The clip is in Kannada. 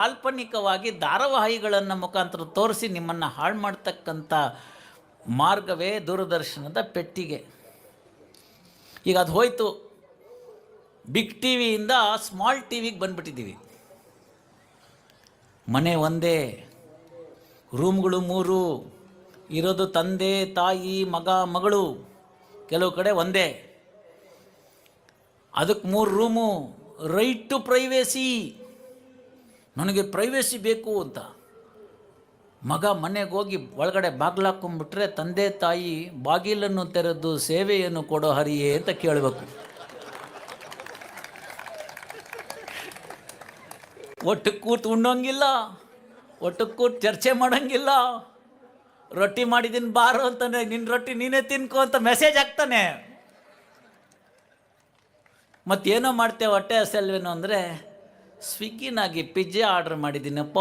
ಕಾಲ್ಪನಿಕವಾಗಿ ಧಾರಾವಾಹಿಗಳನ್ನು ಮುಖಾಂತರ ತೋರಿಸಿ ನಿಮ್ಮನ್ನು ಹಾಳು ಮಾಡ್ತಕ್ಕಂಥ ಮಾರ್ಗವೇ ದೂರದರ್ಶನದ ಪೆಟ್ಟಿಗೆ. ಈಗ ಅದು ಹೋಯಿತು. ಬಿಗ್ ಟಿ ವಿಯಿಂದ ಸ್ಮಾಲ್ ಟಿ ವಿಗೆ ಬಂದ್ಬಿಟ್ಟಿದ್ದೀವಿ. ಮನೆ ಒಂದೇ, ರೂಮ್ಗಳು ಮೂರು, ಇರೋದು ತಂದೆ, ತಾಯಿ, ಮಗ, ಮಗಳು, ಕೆಲವು ಕಡೆ ಒಂದೇ. ಅದಕ್ಕೆ ಮೂರು ರೂಮು ರೈಟ್ ಟು ಪ್ರೈವೇಸಿ ನನಗೆ ಪ್ರೈವೇಸಿ ಬೇಕು ಅಂತ. ಮಗ ಮನೆಗೆ ಹೋಗಿ ಒಳಗಡೆ ಬಾಗ್ಲಾಕೊಂಡ್ಬಿಟ್ರೆ ತಂದೆ ತಾಯಿ ಬಾಗಿಲನ್ನು ತೆರೆದು ಸೇವೆಯನ್ನು ಕೊಡೋ ಹರಿಯೇ ಅಂತ ಕೇಳಬೇಕು. ಒಟ್ಟು ಕೂತು ಉಣ್ಣೋಂಗಿಲ್ಲ, ಒಟ್ಟು ಕೂತು ಚರ್ಚೆ ಮಾಡೋಂಗಿಲ್ಲ. ರೊಟ್ಟಿ ಮಾಡಿದ್ದೀನಿ ಬಾರು ಅಂತಾನೆ ನಿನ್ನ ರೊಟ್ಟಿ ನೀನೇ ತಿನ್ಕೋ ಅಂತ ಮೆಸೇಜ್ ಹಾಕ್ತಾನೆ. ಮತ್ತೇನೋ ಮಾಡ್ತೇವೆ ಹೊಟ್ಟೆ ಹಸಲ್ವೇನೋ ಅಂದರೆ ಸ್ವಿಗ್ಗಿನಾಗಿ ಪಿಜ್ಜಾ ಆರ್ಡ್ರ್ ಮಾಡಿದ್ದೀನಪ್ಪ.